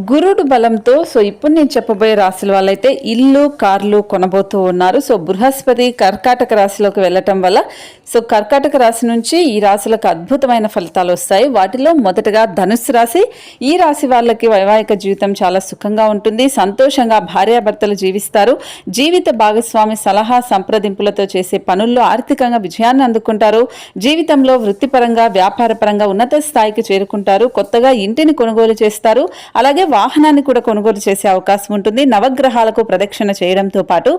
గురుడు బలంతో సో ఇప్పుడు నేను చెప్పబోయే రాశుల వాళ్ళైతే ఇల్లు కార్లు కొనబోతూ ఉన్నారు. సో బృహస్పతి కర్కాటక రాశిలోకి వెళ్ళటం వల్ల సో కర్కాటక రాశి నుంచి ఈ రాశులకు అద్భుతమైన ఫలితాలు వస్తాయి. వాటిలో మొదటగా ధనుస్సు రాశి. ఈ రాశి వాళ్ళకి వైవాహిక జీవితం చాలా సుఖంగా ఉంటుంది. సంతోషంగా భార్యాభర్తలు జీవిస్తారు. జీవిత భాగస్వామి సలహా సంప్రదింపులతో చేసే పనుల్లో ఆర్థికంగా విజయాన్ని అందుకుంటారు. జీవితంలో వృత్తిపరంగా వ్యాపారపరంగా ఉన్నత స్థాయికి చేరుకుంటారు. కొత్తగా ఇంటిని కొనుగోలు చేస్తారు. అలాగే వాహనాన్ని కూడా కొనుగోలు చేసే అవకాశం ఉంటుంది. నవగ్రహాలకు ప్రదక్షిణ చేయడంతో పాటు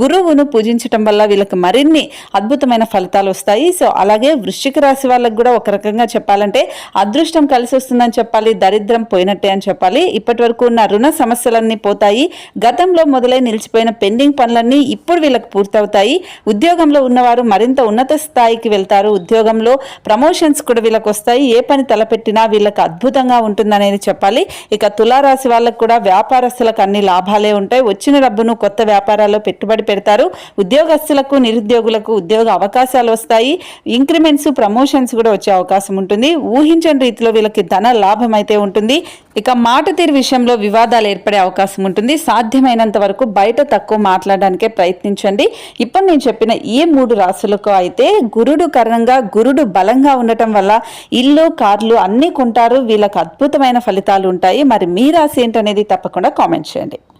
గురువును పూజించటం వల్ల వీళ్ళకి మరిన్ని అద్భుతమైన ఫలితాలు వస్తాయి. సో అలాగే వృశ్చిక రాశి వాళ్ళకు కూడా ఒక రకంగా చెప్పాలంటే అదృష్టం కలిసి వస్తుందని చెప్పాలి దరిద్రం పోయినట్టే అని చెప్పాలి. ఇప్పటి వరకు ఉన్న రుణ సమస్యలన్నీ పోతాయి. గతంలో మొదలై నిలిచిపోయిన పెండింగ్ పనులన్నీ ఇప్పుడు వీళ్ళకి పూర్తవుతాయి. ఉద్యోగంలో ఉన్నవారు మరింత ఉన్నత స్థాయికి వెళ్తారు. ఉద్యోగంలో ప్రమోషన్స్ కూడా వీళ్ళకి వస్తాయి. ఏ పని తలపెట్టినా వీళ్ళకి అద్భుతంగా ఉంటుందనేది చెప్పాలి. ఇక తులారాశి వాళ్ళకు కూడా వ్యాపారస్తులకు అన్ని లాభాలే ఉంటాయి. వచ్చిన డబ్బును కొత్త వ్యాపారాల్లో పెట్టుబడి పెడతారు. ఉద్యోగస్తులకు నిరుద్యోగులకు ఉద్యోగ అవకాశాలు వస్తాయి. ఇంక్రిమెంట్స్ ప్రమోషన్స్ కూడా వచ్చే అవకాశం ఉంటుంది. ఊహించని రీతిలో వీళ్ళకి ధన లాభం అయితే ఉంటుంది. ఇక మాట తీరు విషయంలో వివాదాలు ఏర్పడే అవకాశం ఉంటుంది. సాధ్యమైనంత వరకు బయట తక్కువ మాట్లాడడానికే ప్రయత్నించండి. ఇప్పుడు నేను చెప్పిన ఈ మూడు రాశులకు అయితే గురుడు కారణంగా గురుడు బలంగా ఉండటం వల్ల ఇల్లు కార్లు అన్నీ కొంటారు. వీళ్ళకి అద్భుతమైన ఫలితాలు ఉంటాయి. మరి మీ రాశి ఏంటనేది తప్పకుండా కామెంట్ చేయండి.